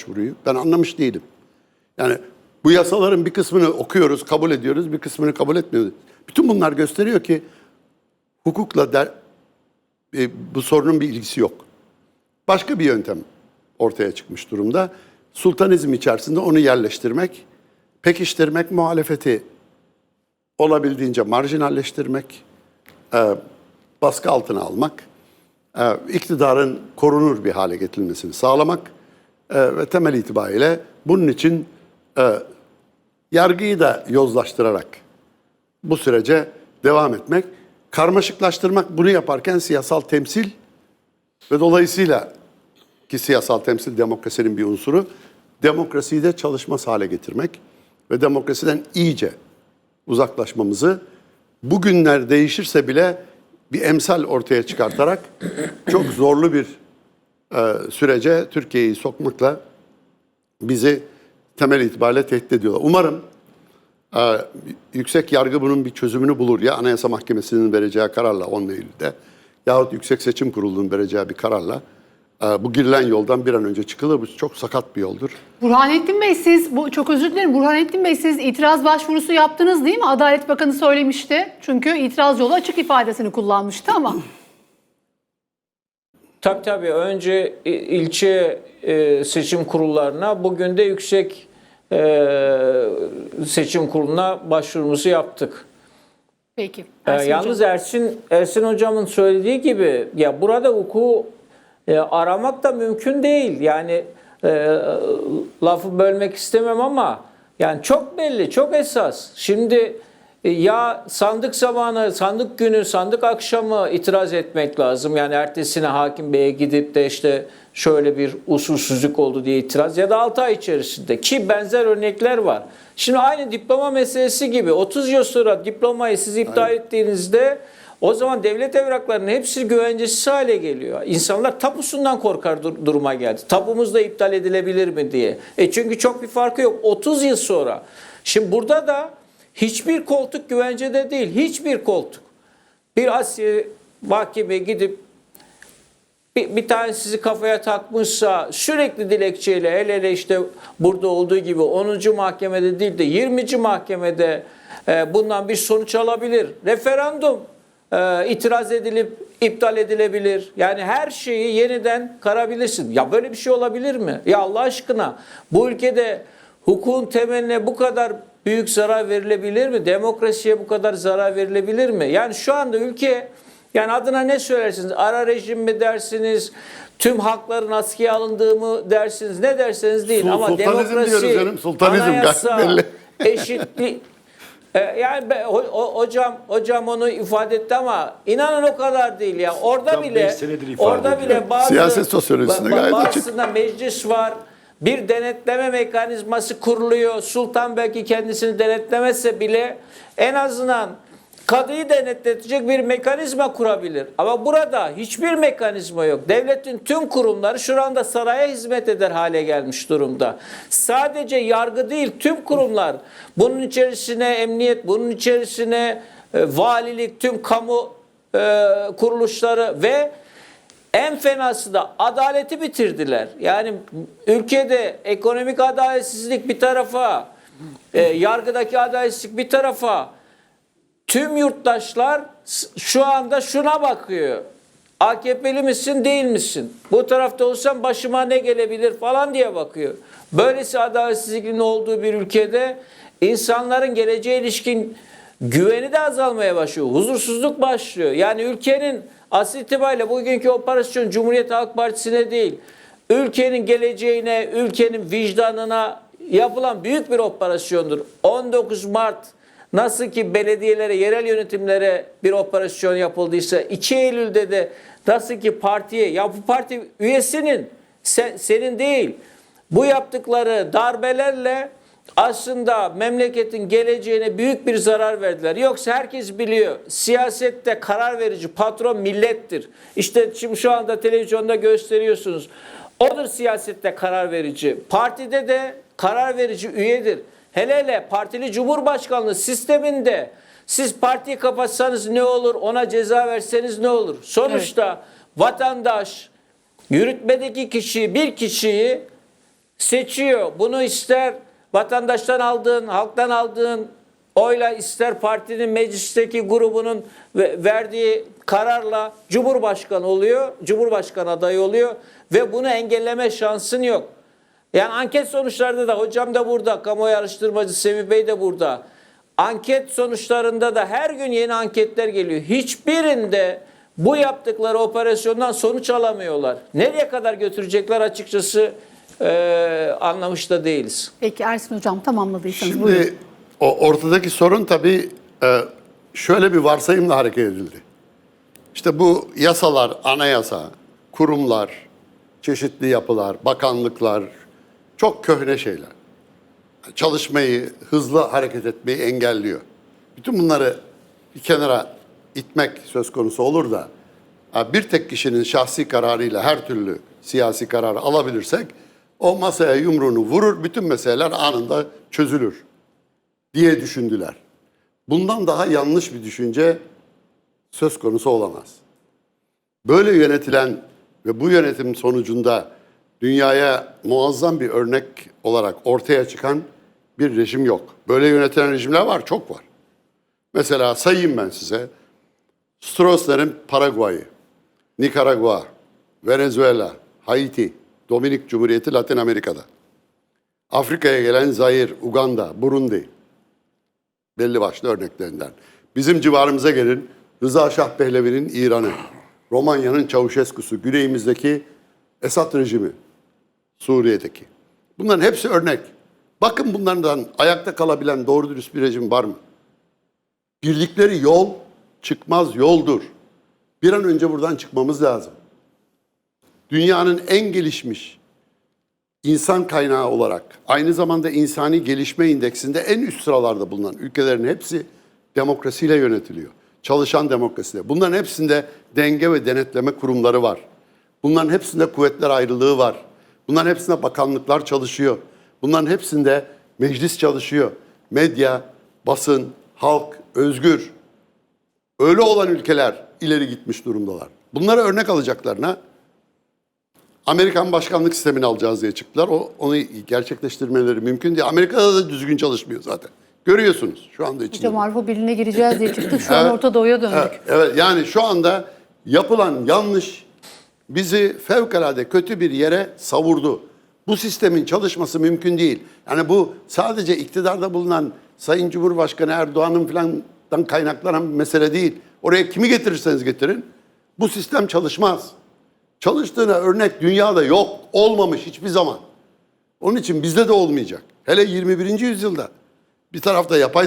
başvuruyu. Ben anlamış değilim. Yani bu yasaların bir kısmını okuyoruz, kabul ediyoruz, bir kısmını kabul etmiyoruz. Bütün bunlar gösteriyor ki hukukla der, e, bu sorunun bir ilgisi yok. Başka bir yöntem ortaya çıkmış durumda. Sultanizm içerisinde onu yerleştirmek, pekiştirmek, muhalefeti olabildiğince marjinalleştirmek, e, baskı altına almak, e, iktidarın korunur bir hale getirilmesini sağlamak e, ve temel itibariyle bunun için e, yargıyı da yozlaştırarak bu sürece devam etmek, karmaşıklaştırmak bunu yaparken siyasal temsil ve dolayısıyla ki siyasal temsil demokrasinin bir unsuru, demokrasiyi de çalışmaz hale getirmek ve demokrasiden iyice uzaklaşmamızı bugünler değişirse bile bir emsal ortaya çıkartarak çok zorlu bir sürece Türkiye'yi sokmakla bizi temel itibariyle tehdit ediyorlar. Umarım e, yüksek yargı bunun bir çözümünü bulur. Ya Anayasa Mahkemesi'nin vereceği kararla 10 Eylül'de yahut Yüksek Seçim Kurulu'nun vereceği bir kararla e, bu girilen yoldan bir an önce çıkılır. Bu çok sakat bir yoldur. Burhanettin Bey siz, bu, çok özür dilerim Burhanettin Bey siz itiraz başvurusu yaptınız değil mi? Adalet Bakanı söylemişti. Çünkü itiraz yolu açık ifadesini kullanmıştı ama. Tabii tabii. Önce ilçe e, seçim kurullarına, bugün de yüksek e, seçim kuruluna başvurumuzu yaptık. Peki. Ee, Ersin yalnız Hocam. Ersin Ersin hocamın söylediği gibi ya burada hukuku e, aramak da mümkün değil. Yani e, lafı bölmek istemem ama yani çok belli, çok esas. Şimdi e, ya sandık zamanı, sandık günü, sandık akşamı itiraz etmek lazım. Yani ertesine hakim beye gidip de işte şöyle bir usulsüzlük oldu diye itiraz ya da 6 ay içerisinde ki benzer örnekler var. Şimdi aynı diploma meselesi gibi 30 yıl sonra diplomayı siz iptal ettiğinizde o zaman devlet evraklarının hepsi güvencesiz hale geliyor. İnsanlar tapusundan korkar dur- duruma geldi. Tapumuz da iptal edilebilir mi diye. E çünkü çok bir farkı yok. 30 yıl sonra. Şimdi burada da hiçbir koltuk güvencede değil. Hiçbir koltuk. Bir Asya mahkemeye gidip bir, bir tane sizi kafaya takmışsa sürekli dilekçeyle el ele işte burada olduğu gibi 10. mahkemede değil de 20. mahkemede e, bundan bir sonuç alabilir. Referandum e, itiraz edilip iptal edilebilir. Yani her şeyi yeniden karabilirsin. Ya böyle bir şey olabilir mi? Ya Allah aşkına bu ülkede hukukun temeline bu kadar büyük zarar verilebilir mi? Demokrasiye bu kadar zarar verilebilir mi? Yani şu anda ülke yani adına ne söylersiniz? Ara rejim mi dersiniz? Tüm hakların askıya alındığı mı dersiniz? Ne derseniz değil Sul- ama sultanizm demokrasi, diyoruz canım, sultanizm anayasa, belli. eşitlik E, yani be- ho- ho- hocam hocam onu ifade etti ama inanın o kadar değil ya. Orada Hocam bile orada ediyor. bile bazı Siyaset sosyolojisinde gayet açık. meclis var. Bir denetleme mekanizması kuruluyor. Sultan belki kendisini denetlemezse bile en azından kadıyı denetletecek bir mekanizma kurabilir. Ama burada hiçbir mekanizma yok. Devletin tüm kurumları şu anda saraya hizmet eder hale gelmiş durumda. Sadece yargı değil tüm kurumlar bunun içerisine emniyet, bunun içerisine e, valilik, tüm kamu e, kuruluşları ve en fenası da adaleti bitirdiler. Yani ülkede ekonomik adaletsizlik bir tarafa, e, yargıdaki adaletsizlik bir tarafa, tüm yurttaşlar şu anda şuna bakıyor. AKP'li misin değil misin? Bu tarafta olsam başıma ne gelebilir falan diye bakıyor. Böylesi adaletsizliğin olduğu bir ülkede insanların geleceğe ilişkin güveni de azalmaya başlıyor. Huzursuzluk başlıyor. Yani ülkenin asıl itibariyle bugünkü operasyon Cumhuriyet Halk Partisi'ne değil, ülkenin geleceğine, ülkenin vicdanına yapılan büyük bir operasyondur. 19 Mart Nasıl ki belediyelere, yerel yönetimlere bir operasyon yapıldıysa 2 Eylül'de de nasıl ki partiye, ya bu parti üyesinin, sen- senin değil, bu yaptıkları darbelerle aslında memleketin geleceğine büyük bir zarar verdiler. Yoksa herkes biliyor siyasette karar verici patron millettir. İşte şimdi şu anda televizyonda gösteriyorsunuz. Odur siyasette karar verici. Partide de karar verici üyedir. Hele hele partili cumhurbaşkanlığı sisteminde siz partiyi kapatsanız ne olur, ona ceza verseniz ne olur? Sonuçta vatandaş yürütmedeki kişiyi, bir kişiyi seçiyor. Bunu ister vatandaştan aldığın, halktan aldığın oyla ister partinin meclisteki grubunun ve- verdiği kararla Cumhurbaşkanı oluyor, Cumhurbaşkanı adayı oluyor ve bunu engelleme şansın yok. Yani anket sonuçlarında da hocam da burada, kamuoyu araştırmacı Semih Bey de burada. Anket sonuçlarında da her gün yeni anketler geliyor. Hiçbirinde bu yaptıkları operasyondan sonuç alamıyorlar. Nereye kadar götürecekler açıkçası eee, anlamış da değiliz. Peki Ersin Hocam tamamladıysanız buyurun. Şimdi o ortadaki sorun tabii e, şöyle bir varsayımla hareket edildi. İşte bu yasalar, anayasa, kurumlar, çeşitli yapılar, bakanlıklar çok köhne şeyler. Çalışmayı, hızlı hareket etmeyi engelliyor. Bütün bunları bir kenara itmek söz konusu olur da ha, bir tek kişinin şahsi kararıyla her türlü siyasi kararı alabilirsek o masaya yumruğunu vurur, bütün meseleler anında çözülür diye düşündüler. Bundan daha yanlış bir düşünce söz konusu olamaz. Böyle yönetilen ve bu yönetim sonucunda dünyaya muazzam bir örnek olarak ortaya çıkan bir rejim yok. Böyle yönetilen rejimler var, çok var. Mesela sayayım ben size. Stroessner'in Paraguay'ı, Nikaragua, Venezuela, Haiti, Dominik Cumhuriyeti Latin Amerika'da. Afrika'ya gelen Zaire, Uganda, Burundi, belli başlı örneklerinden. Bizim civarımıza gelin Rıza Şah Pehlevi'nin İran'ı, Romanya'nın Çavuşesku'su, güneyimizdeki Esad rejimi, Suriye'deki. Bunların hepsi örnek. Bakın bunlardan ayakta kalabilen doğru dürüst bir rejim var mı? Girdikleri yol çıkmaz yoldur. Bir an önce buradan çıkmamız lazım. Dünyanın en gelişmiş insan kaynağı olarak aynı zamanda insani gelişme indeksinde en üst sıralarda bulunan ülkelerin hepsi demokrasiyle yönetiliyor. Çalışan demokrasiyle. Bunların hepsinde denge ve denetleme kurumları var. Bunların hepsinde kuvvetler ayrılığı var. Bunların hepsinde bakanlıklar çalışıyor. Bunların hepsinde meclis çalışıyor. Medya, basın, halk, özgür. Öyle olan ülkeler ileri gitmiş durumdalar. Bunlara örnek alacaklarına Amerikan başkanlık sistemini alacağız diye çıktılar. O onu gerçekleştirmeleri mümkün değil. Amerika'da da düzgün çalışmıyor zaten. Görüyorsunuz şu anda içinde. Hocam Avrupa Birliği'ne gireceğiz diye çıktık. Şu an Orta Doğu'ya döndük. Evet, evet, yani şu anda yapılan yanlış bizi fevkalade kötü bir yere savurdu. Bu sistemin çalışması mümkün değil. Yani bu sadece iktidarda bulunan Sayın Cumhurbaşkanı Erdoğan'ın filandan kaynaklanan bir mesele değil. Oraya kimi getirirseniz getirin bu sistem çalışmaz. Çalıştığına örnek dünyada yok, olmamış hiçbir zaman. Onun için bizde de olmayacak. Hele 21. yüzyılda bir tarafta yapay